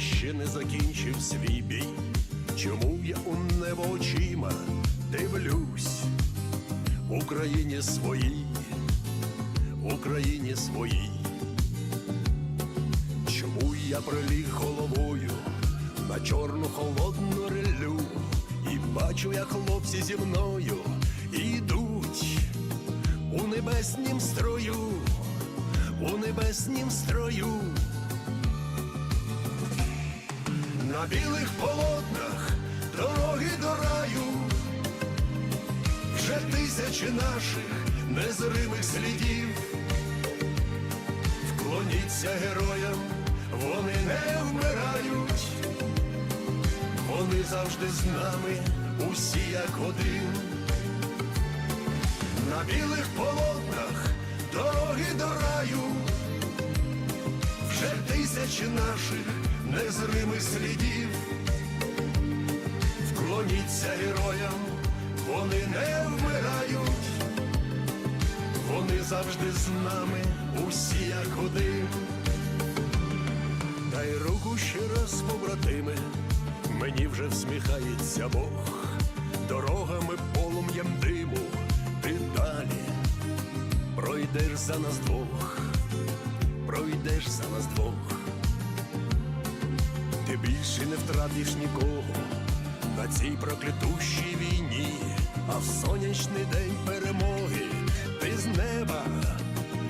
Ще не закінчив свій бій. Чому я у небо очима дивлюсь Україні своїй, Україні своїй. Чому я приліг головою на чорну холодну релю і бачу, як хлопці зі мною ідуть у небеснім строю, у небеснім строю. На білих полотнах дороги до раю, вже тисячі наших незримих слідів. Вклоніться героям, вони не вмирають, вони завжди з нами, усі як один. На білих полотнах дороги до раю, вже тисячі наших незримих слідів. Вклоніться героям, вони не вмирають, вони завжди з нами, усі як один. Дай руку ще раз, побратиме, мені вже всміхається Бог, дорогами полум'ям диму, ти далі. Пройдеш за нас двох, пройдеш за нас двох. Більше не втратиш нікого на цій проклятущій війні, а в сонячний день перемоги ти з неба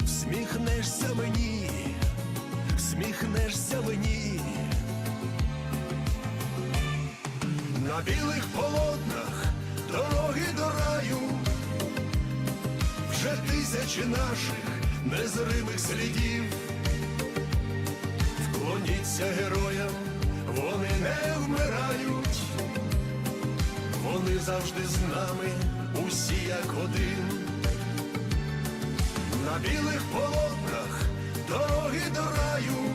всміхнешся мені, всміхнешся мені. На білих полотнах дороги до раю, вже тисячі наших незримих слідів. Вклоніться героям, не вмирають, вони завжди з нами, усі як один. На білих полотнах дороги до раю,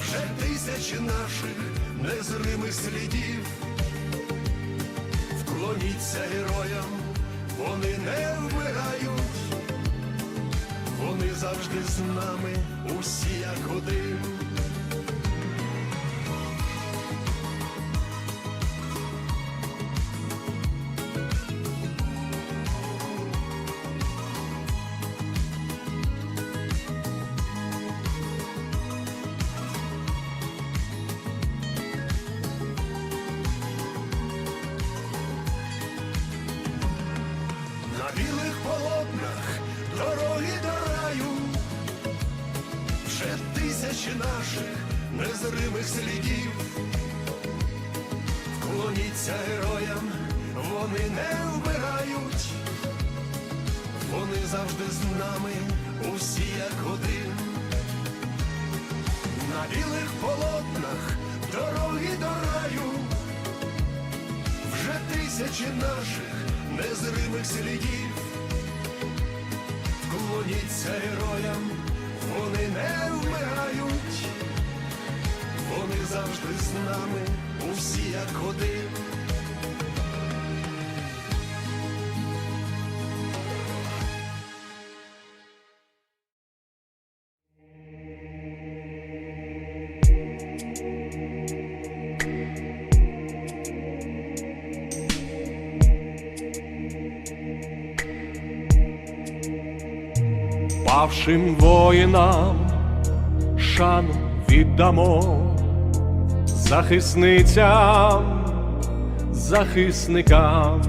вже тисячі наших незримих слідів. Вклоніться героям, вони не вмирають, вони завжди з нами, усі як один. Білих дороги до раю, вже тисячі наших незримих слідів. Вклоніться героям, вони не вмирають, вони завжди з нами, усі як один. На білих полотнах дороги до раю, вже тисячі наших незримих слідів. Вклоніться героям, вони не вмирають, вони завжди з нами, усі як один. Павшим воїнам шану віддамо, захисницям, захисникам,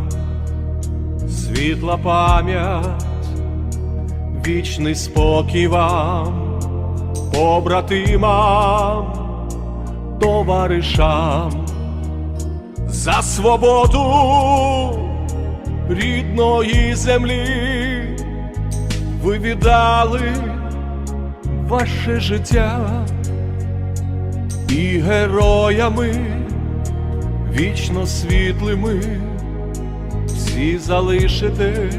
світла пам'ять, вічний спокій вам, побратимам, товаришам, за свободу рідної землі ви віддали ваше життя і героями вічно світлими. Всі залишитесь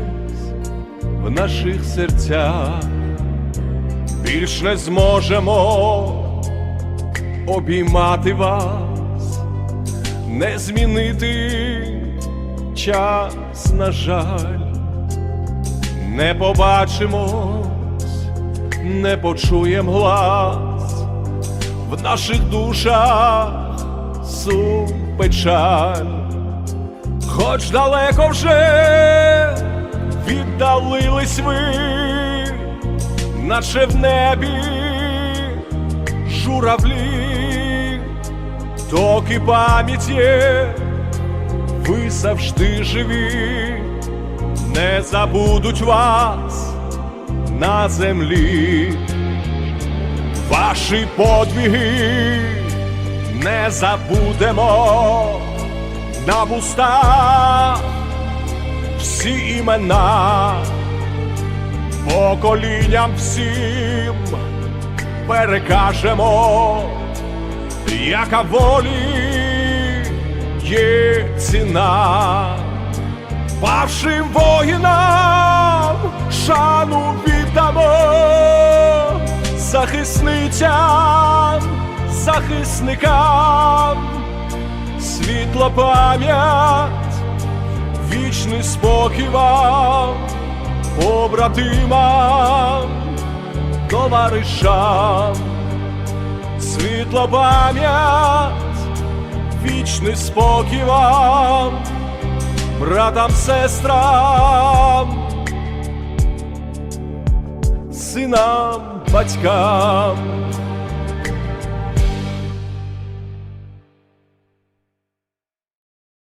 в наших серцях, більш не зможемо обіймати вас, не змінити час, на жаль не побачимось, не почуєм глас, в наших душах сум печаль, хоч далеко вже віддалились ви, наче в небі журавлі, доки пам'ять є, ви завжди живі не забудуть вас на землі, ваші подвиги не забудемо. На вустах всі імена, поколінням всім перекажемо, яка волі є ціна павшим воїнам шану віддамо, захисницям, захисникам, світла пам'ять, вічний спокій вам, побратимам, товаришам, світла пам'ять, вічний спокій вам братам, сестрам, синам, батькам.